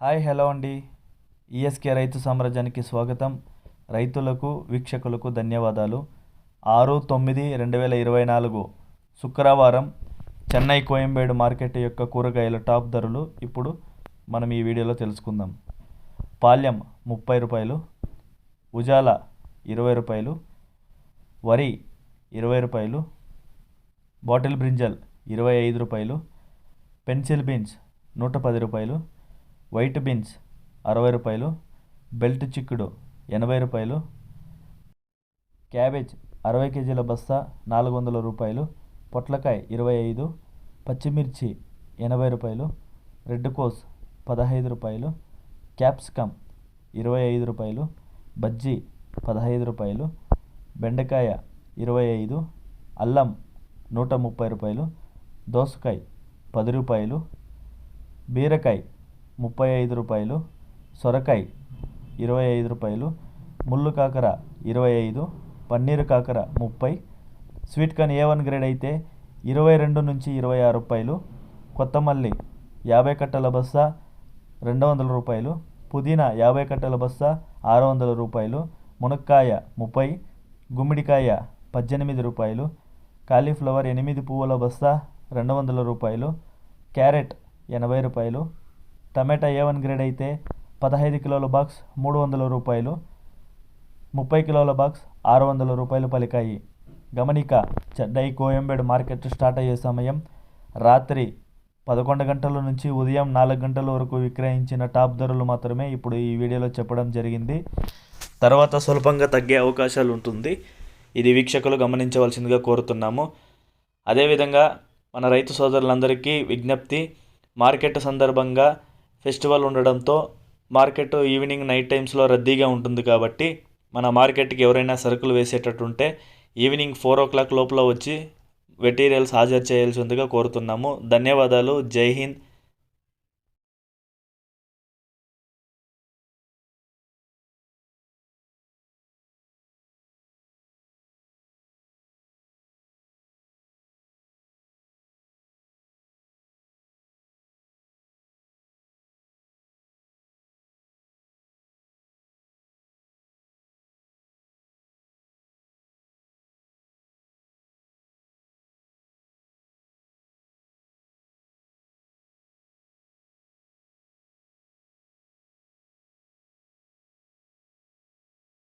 Hi hello అండి. ESK రైతు సామ్రాజ్యానికి స్వాగతం. రైతులకు వీక్షకులకు ధన్యవాదాలు. ఆరు తొమ్మిది రెండు వేల ఇరవై నాలుగు శుక్రవారం చెన్నై కోయంబేడు మార్కెట్ యొక్క కూరగాయల టాప్ ధరలు ఇప్పుడు మనం ఈ వీడియోలో తెలుసుకుందాం. పాల్యం ముప్పై రూపాయలు ఉజాల ఇరవై రూపాయలు వరి ఇరవై రూపాయలు బాటిల్ బ్రింజల్ ఇరవై ఐదు రూపాయలు పెన్సిల్ బీన్స్ నూట పది రూపాయలు వైట్ బీన్స్ అరవై రూపాయలు బెల్ట్ చిక్కుడు ఎనభై రూపాయలు క్యాబేజ్ అరవై కేజీల బస్తా నాలుగు వందల రూపాయలు పొట్లకాయ ఇరవై ఐదు పచ్చిమిర్చి ఎనభై రూపాయలు రెడ్ కోస్ పదహైదు రూపాయలు క్యాప్సికమ్ ఇరవై ఐదు రూపాయలు బజ్జీ పదహైదు రూపాయలు బెండకాయ ఇరవై ఐదు అల్లం నూట ముప్పై రూపాయలు దోసకాయ పది రూపాయలు బీరకాయ ముప్పై ఐదు రూపాయలు సొరకాయ ఇరవై ఐదు రూపాయలు ముళ్ళు కాకర ఇరవై ఐదు పన్నీరు కాకర ముప్పై sweet corn A one grade అయితే ఇరవై రెండు నుంచి ఇరవై ఆరు రూపాయలు కొత్తమల్లి యాభై కట్టల బస్తా రెండు వందల రూపాయలు పుదీనా యాభై కట్టల బస్తా ఆరు వందల రూపాయలు మునక్కాయ ముప్పై గుమ్మిడికాయ పద్దెనిమిది రూపాయలు కాలీఫ్లవర్ ఎనిమిది పువ్వుల బస్తా రెండు వందల రూపాయలు క్యారెట్ ఎనభై రూపాయలు టమాటా ఏ వన్ గ్రేడ్ అయితే పదహైదు కిలోల బాక్స్ మూడు వందల రూపాయలు ముప్పై కిలోల బాక్స్ ఆరు వందల రూపాయలు పలికాయి. గమనిక చెన్నై కోయంబేడు మార్కెట్ స్టార్ట్ అయ్యే సమయం రాత్రి పదకొండు గంటల నుంచి ఉదయం నాలుగు గంటల వరకు విక్రయించిన టాప్ ధరలు మాత్రమే ఇప్పుడు ఈ వీడియోలో చెప్పడం జరిగింది. తర్వాత స్వల్పంగా తగ్గే అవకాశాలు ఉంటుంది. ఇది వీక్షకులు గమనించవలసిందిగా కోరుతున్నాము. అదేవిధంగా మన రైతు సోదరులందరికీ విజ్ఞప్తి మార్కెట్ సందర్భంగా ఫెస్టివల్ ఉండడంతో మార్కెట్ ఈవినింగ్ నైట్ టైమ్స్లో రద్దీగా ఉంటుంది కాబట్టి మన మార్కెట్కి ఎవరైనా సరుకులు వేసేటట్టుంటే ఈవినింగ్ ఫోర్ ఓ క్లాక్ లోపల వచ్చి మెటీరియల్స్ హాజరు చేయాల్సిందిగా కోరుతున్నాము. ధన్యవాదాలు. జై హింద్.